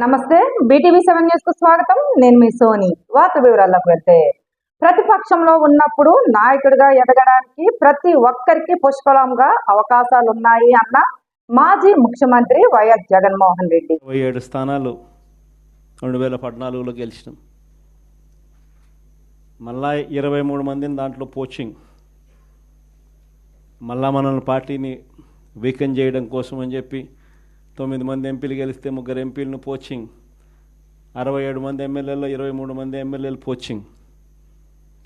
నమస్తే BTV seven న్యూస్కు స్వాగతం. నేను మీ సోని. వార్త వివరాల్లోకి వెళ్తే ప్రతిపక్షంలో ఉన్నప్పుడు నాయకుడిగా ఎదగడానికి ప్రతి ఒక్కరికి పుష్కలంగా అవకాశాలు ఉన్నాయి అన్న మాజీ ముఖ్యమంత్రి వైఎస్ జగన్మోహన్ రెడ్డి. ఏడు స్థానాలు రెండు వేల పద్నాలుగులో గెలిచినాం. మళ్ళా ఇరవై మూడు మందిని దాంట్లో పోచింగ్. మళ్ళా మనల్ని పార్టీని వీకెండ్ చేయడం కోసం అని చెప్పి తొమ్మిది మంది ఎంపీలు గెలిస్తే ముగ్గురు ఎంపీలను పోచింగ్. అరవై ఏడు మంది ఎమ్మెల్యేలో ఇరవై మూడు మంది ఎమ్మెల్యేలు పోచింగ్.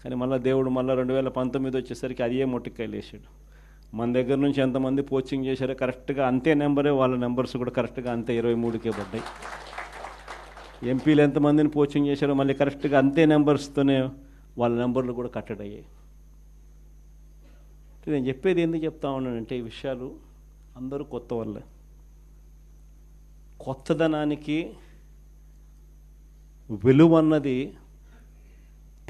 కానీ మళ్ళీ దేవుడు మళ్ళీ రెండు వేల పంతొమ్మిది వచ్చేసరికి అదే మొట్టికాయలు వేసాడు మన దగ్గర నుంచి ఎంతమంది పోచింగ్ చేశారో కరెక్ట్గా అంతే నెంబరే వాళ్ళ నెంబర్స్ కూడా కరెక్ట్గా అంతే ఇరవై మూడుకే పడ్డాయి. ఎంపీలు ఎంతమందిని పోచింగ్ చేశారో మళ్ళీ కరెక్ట్గా అంతే నెంబర్స్తోనే వాళ్ళ నెంబర్లు కూడా కట్టడయ్యాయి నేను చెప్పేది ఎందుకు చెప్తా ఉన్నానంటే ఈ విషయాలు అందరూ కొత్త వాళ్ళే. కొత్తదనానికి విలువ అన్నది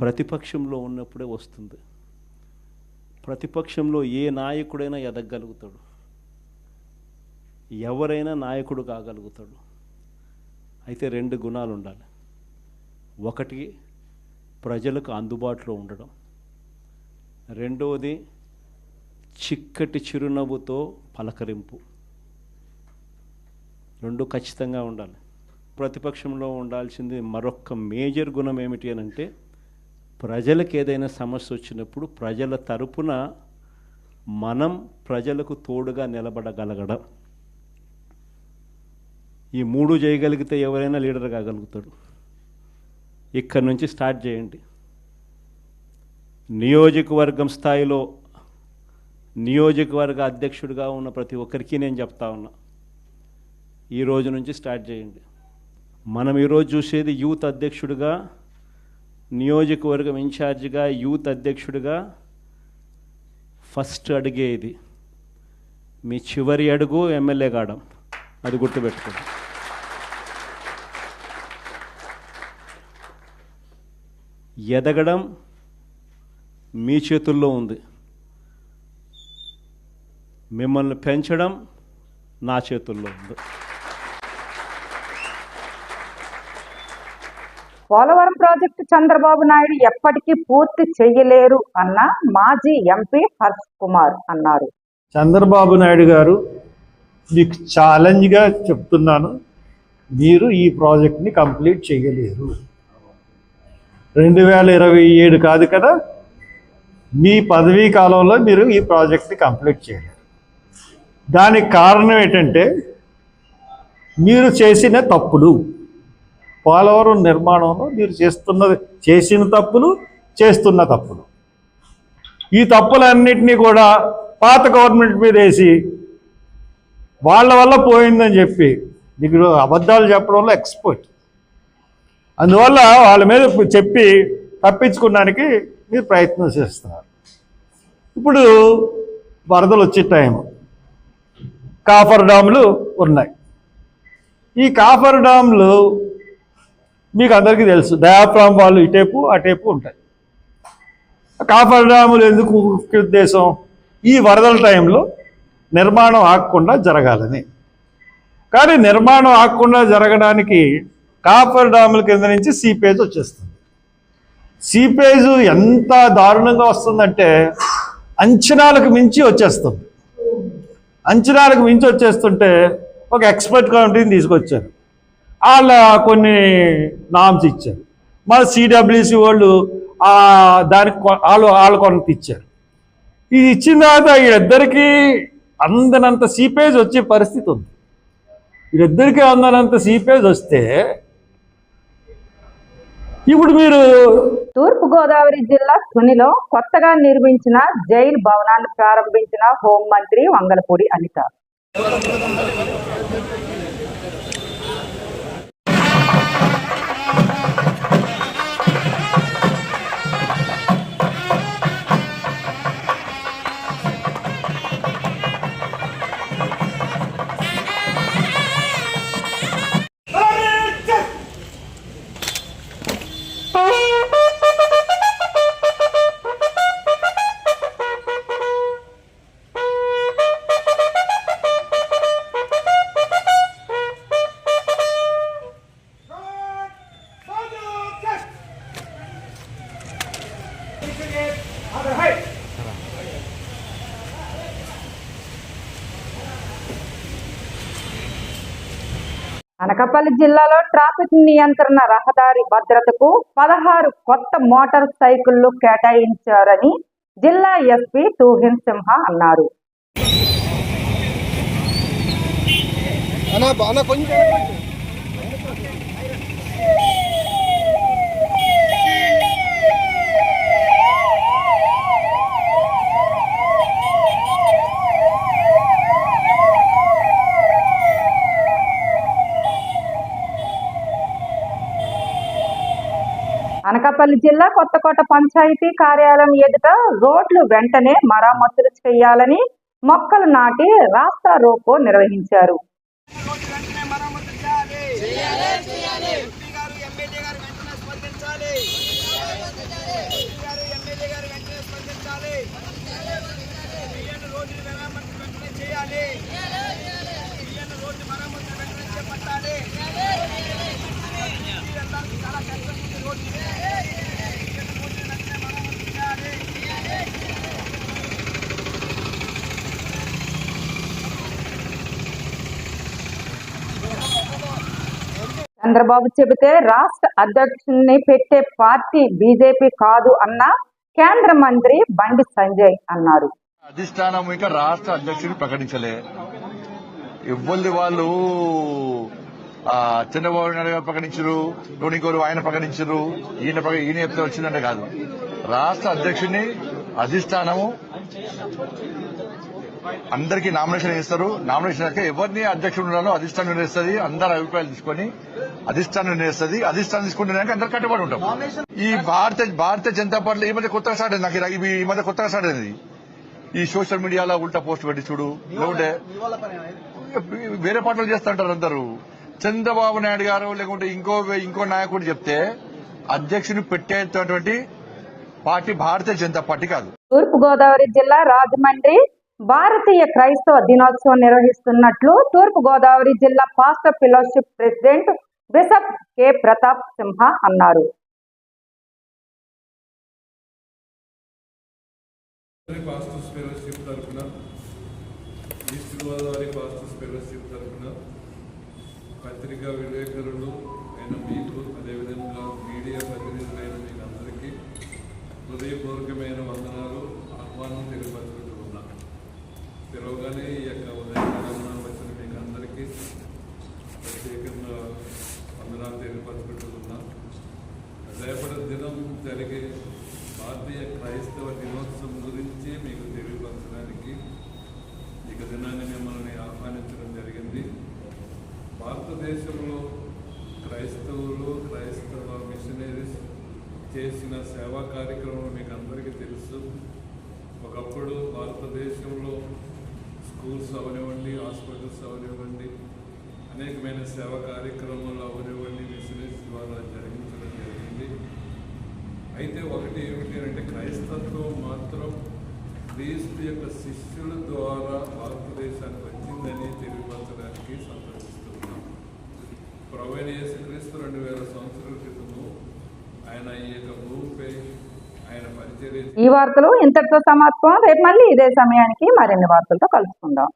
ప్రతిపక్షంలో ఉన్నప్పుడే వస్తుంది. ప్రతిపక్షంలో ఏ నాయకుడైనా ఎదగలుగుతాడు ఎవరైనా నాయకుడు కాగలుగుతాడు. అయితే రెండు గుణాలు ఉండాలి ఒకటి ప్రజలకు అందుబాటులో ఉండడం. రెండవది చిక్కటి చిరునవ్వుతో పలకరింపు. రెండు ఖచ్చితంగా ఉండాలి. ప్రతిపక్షంలో ఉండాల్సింది మరొక మేజర్ గుణం ఏమిటి అని అంటే ప్రజలకు ఏదైనా సమస్య వచ్చినప్పుడు ప్రజల తరపున మనం ప్రజలకు తోడుగా నిలబడగలగడం. ఈ మూడు చేయగలిగితే ఎవరైనా లీడర్ కాగలుగుతాడు. ఇక్కడి నుంచి స్టార్ట్ చేయండి. నియోజకవర్గం స్థాయిలో నియోజకవర్గ అధ్యక్షుడిగా ఉన్న ప్రతి ఒక్కరికి నేను చెప్తా ఉన్నా. ఈ రోజు నుంచి స్టార్ట్ చేయండి. మనం ఈరోజు చూసేది యూత్ అధ్యక్షుడిగా నియోజకవర్గం ఇన్ఛార్జిగా యూత్ అధ్యక్షుడిగా ఫస్ట్ అడిగే ఇది. మీ చివరి అడుగు ఎమ్మెల్యే కావడం అది గుర్తుపెట్టుకోండి. ఎదగడం మీ చేతుల్లో ఉంది. మిమ్మల్ని పెంచడం నా చేతుల్లో ఉంది. పోలవరం ప్రాజెక్టు చంద్రబాబు నాయుడు ఎప్పటికీ పూర్తి చెయ్యలేరు అన్న మాజీ ఎంపీ హర్ష్ కుమార్ అన్నారు. చంద్రబాబు నాయుడు గారు మీకు ఛాలెంజ్గా చెప్తున్నాను. మీరు ఈ ప్రాజెక్ట్ని కంప్లీట్ చేయలేరు రెండు వేల ఇరవై ఏడు కాదు కదా మీ పదవీ కాలంలో మీరు ఈ ప్రాజెక్ట్ని కంప్లీట్ చేయలేరు. దానికి కారణం ఏంటంటే మీరు చేసిన తప్పులు. పోలవరం నిర్మాణంలో మీరు చేస్తున్నది చేసిన తప్పులు చేస్తున్న తప్పులు. ఈ తప్పులన్నింటినీ కూడా పాత గవర్నమెంట్ మీద వేసి వాళ్ళ వల్ల పోయిందని చెప్పి మీకు అబద్ధాలు చెప్పడంలో ఎక్స్పర్ట్ అందువల్ల వాళ్ళ మీద చెప్పి తప్పించుకోవడానికి మీరు ప్రయత్నం చేస్తున్నారు. ఇప్పుడు వరదలు వచ్చే టైం కాఫర్ డాములు ఉన్నాయి. ఈ కాఫర్ డాములు మీకు అందరికీ తెలుసు. డయాఫ్రామ్ వాళ్ళు ఇటేపు అటేపు ఉంటాయి. కాఫర్ డ్యాములు ఎందుకు ముఖ్య ఉద్దేశం? ఈ వరదల టైంలో నిర్మాణం ఆగకుండా జరగాలని. కానీ నిర్మాణం ఆగకుండా జరగడానికి కాఫర్ డ్యాముల కింద నుంచి సీపేజ్ వచ్చేస్తుంది. సీపేజ్ ఎంత దారుణంగా వస్తుందంటే అంచనాలకు మించి వచ్చేస్తుంది. అంచనాలకు మించి వచ్చేస్తుంటే ఒక ఎక్స్పర్ట్ కమిటీని తీసుకొచ్చారు. వాళ్ళ కొన్ని నామ్స్ ఇచ్చారు. మళ్ళీ సిడబ్ల్యూసి వాళ్ళు దానికి కొ- వాళ్ళు వాళ్ళు కొంత ఇచ్చారు. ఇది ఇచ్చిన తర్వాత వీళ్ళిద్దరికీ అందనంత సీపేజ్ వచ్చే పరిస్థితి ఉంది. వీళ్ళిద్దరికీ అందనంత సీపేజ్ వస్తే ఇప్పుడు మీరు తూర్పుగోదావరి జిల్లా సునిలో కొత్తగా నిర్మించిన జైలు భవనాన్ని ప్రారంభించిన హోంమంత్రి వంగలపూడి అనిత. అనకాపల్లి జిల్లాలో ట్రాఫిక్ నియంత్రణ రహదారి భద్రతకు పదహారు కొత్త మోటార్ సైకిళ్ళు కేటాయించారని జిల్లా ఎస్పీ తూహిన్ సింహ అన్నారు. అన్నా కొంచెం. అనకాపల్లి జిల్లా కొత్తకోట పంచాయతీ కార్యాలయం ఎదుట రోడ్లు వెంటనే మరమ్మతులు చేయాలని మొక్కలు నాటి రాస్తా రోకో నిర్వహించారు. రోడ్డు వెంటనే మరమ్మతు చేయాలి ఎంపీ గారు ఎమ్మెల్యే గారు వెంటనే స్పందించాలి ఎంపీ గారు ఎమ్మెల్యే గారు వెంటనే స్పందించాలి బియ్యాన్ని రోడ్డు మరమ్మతు వెంటనే చేయాలి బియ్యాన్ని రోడ్డు మరమ్మతు వెంటనే చేపట్టాలి ఈ వెళ్ళడానికి చాలా కష్టం ఉంది రోడ్డు బియ్యాన్ని రోడ్డు వెంటనే మరమ్మతు చేయాలి చంద్రబాబు చెబితే రాష్ట్ర అధ్యక్షుడిని పెట్టే పార్టీ బీజేపీ కాదు అన్న కేంద్ర మంత్రి బండి సంజయ్ అన్నారు. అధిష్టానం ఇంకా రాష్ట్ర అధ్యక్షుడిని ప్రకటించలే. ఇవ్వల్ది వాళ్ళు చంద్రబాబు నాయుడు గారు ప్రకటించరు ఇంకోరు ఆయన ప్రకటించరు ఈయన ఈయన చెప్తే వచ్చిందంటే కాదు. రాష్ట్ర అధ్యక్షుడిని అధిష్టానము అందరికీ నామినేషన్ ఇస్తారు నామినేషన్ అయితే ఎవరిని అధ్యక్షుడు ఉండాలో అధిష్టానం నిర్ణయిస్తుంది అందరి అభిప్రాయాలు తీసుకొని అధిష్టానం నిర్ణయిస్తుంది అధిష్టానం తీసుకుంటే అందరు కట్టుబడి ఉంటాం. ఈ భారత భారతీయ జనతా పార్టీ ఈ మధ్య కొత్తగా స్టార్ట్ అయింది. నాకు ఈ మధ్య కొత్తగా స్టార్ట్ అయింది. ఈ సోషల్ మీడియాలో ఉల్టా పోస్ట్ పెట్టి చూడు. లేకుంటే వేరే పార్టీలు చేస్తుంటారు అందరూ. చంద్రబాబు నాయుడు గారు లేకుంటే ఇంకో ఇంకో నాయకుడు చెప్తే అధ్యక్షుని పెట్టేటటువంటి పార్టీ భారతీయ జనతా పార్టీ కాదు. తూర్పుగోదావరి జిల్లా రాజమండ్రి భారతీయ క్రైస్తవ దినోత్సవం నిర్వహిస్తున్నట్లు తూర్పు గోదావరి జిల్లా pastor fellowship president bishop K. Pratap Simha అన్నారు. ఈస్ట్ గోదావరి పాస్టర్స్ ఫెలోషిప్ తరఫున పత్రికా విలేకరులు అయిన మీ భారతీయ క్రైస్తవ దినోత్సవం గురించి మీకు తెలియపరచడానికి ఇక దినాన్ని మిమ్మల్ని ఆహ్వానించడం జరిగింది. భారతదేశంలో క్రైస్తవులు క్రైస్తవ మిషనరీస్ చేసిన సేవా కార్యక్రమం మీకు అందరికీ తెలుసు. ఒకప్పుడు భారతదేశంలో స్కూల్స్ అవనివ్వండి హాస్పిటల్స్ అవనివ్వండి అనేకమైన సేవా కార్యక్రమాలు అవనివ్వండి మిషనరీస్ ద్వారా జరిగింది అయితే ఒకటి ఏమిటి అంటే క్రైస్తత్వం మాత్రం క్రీస్తు యొక్క శిష్యుల ద్వారా భారతదేశానికి వచ్చిందని తెలియపరచడానికి సంతోషిస్తున్నాం ప్రవీణ యేసుక్రీస్తు రెండు వేల సంవత్సరాల క్రితము ఆయన ఈ యొక్క భూమిపై ఆయన పరిచర్య ఈ వార్తలు ఇంతటితో సమాప్తం. రేపు మళ్ళీ ఇదే సమయానికి మరిన్ని వార్తలతో కలుసుకుందాం.